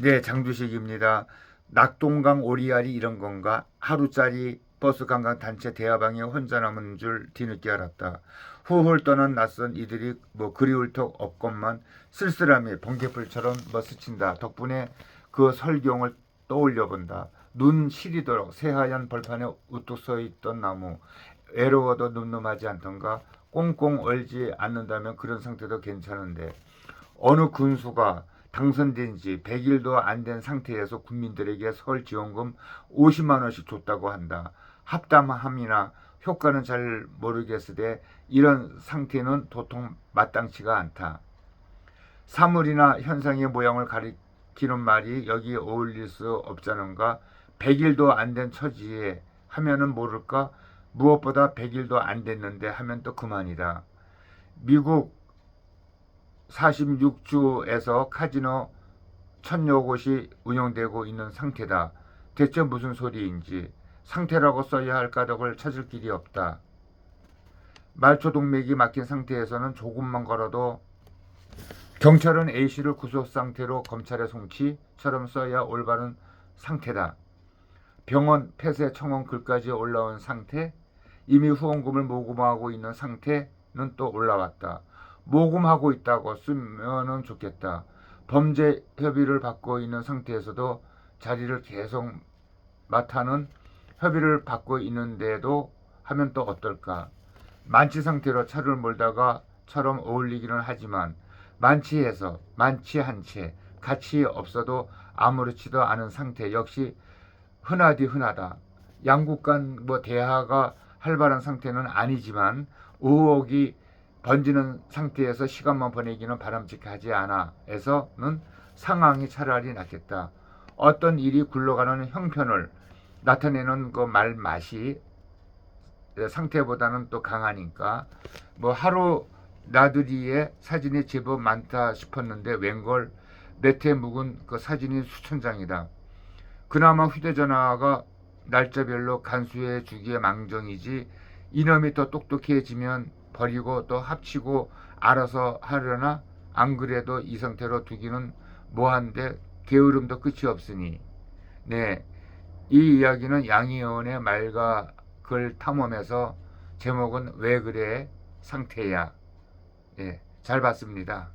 네, 장두식입니다. 낙동강 오리알이 이런 건가? 하루짜리 버스 관광 단체 대화방에 혼자 남은 줄 뒤늦게 알았다. 후홀 떠난 낯선 이들이 뭐 그리울 턱 없건만 쓸쓸함이 번개불처럼 뭐 스친다. 덕분에 그 설경을 떠올려 본다. 눈 시리도록 새하얀 벌판에 우뚝 서 있던 나무. 외로워도 늠름하지 않던가 꽁꽁 얼지 않는다면 그런 상태도 괜찮은데 어느 군수가 당선된 지 100일도 안 된 상태에서 국민들에게 설 지원금 50만 원씩 줬다고 한다. 합담함이나 효과는 잘 모르겠으되 이런 상태는 도통 마땅치가 않다. 사물이나 현상의 모양을 가리키는 말이 여기 어울릴 수 없자는가 100일도 안 된 처지에 하면은 모를까 무엇보다 100일도 안 됐는데 하면 또 그만이다. 미국 46주에서 카지노 천여 곳이 운영되고 있는 상태다. 대체 무슨 소리인지 상태라고 써야 할 까닭을 찾을 길이 없다. 말초 동맥이 막힌 상태에서는 조금만 걸어도 경찰은 A씨를 구속 상태로 검찰에 송치처럼 써야 올바른 상태다. 병원 폐쇄 청원 글까지 올라온 상태, 이미 후원금을 모금하고 있는 상태는 또 올라왔다. 모금하고 있다고 쓰면은 좋겠다. 범죄 협의를 받고 있는 상태에서도 자리를 계속 맡아는 협의를 받고 있는데도 하면 또 어떨까? 만취 상태로 차를 몰다가 처럼 어울리기는 하지만 만취해서 만취한 채 같이 없어도 아무렇지도 않은 상태 역시 흔하디 흔하다. 양국 간 뭐 대화가 활발한 상태는 아니지만 의혹이 번지는 상태에서 시간만 보내기는 바람직하지 않아 에서는 상황이 차라리 낫겠다. 어떤 일이 굴러가는 형편을 나타내는 그 말 맛이 상태보다는 또 강하니까 뭐 하루 나들이에 사진이 제법 많다 싶었는데 웬걸 네트에 묵은 그 사진이 수천 장이다. 그나마 휴대전화가 날짜별로 간수해 주기에 망정이지 이놈이 더 똑똑해지면 버리고 또 합치고 알아서 하려나 안 그래도 이 상태로 두기는 뭐한데 게으름도 끝이 없으니 네. 이 이야기는 양희원의 말과 글 탐험에서 제목은 왜 그래 상태야 예, 잘 봤습니다.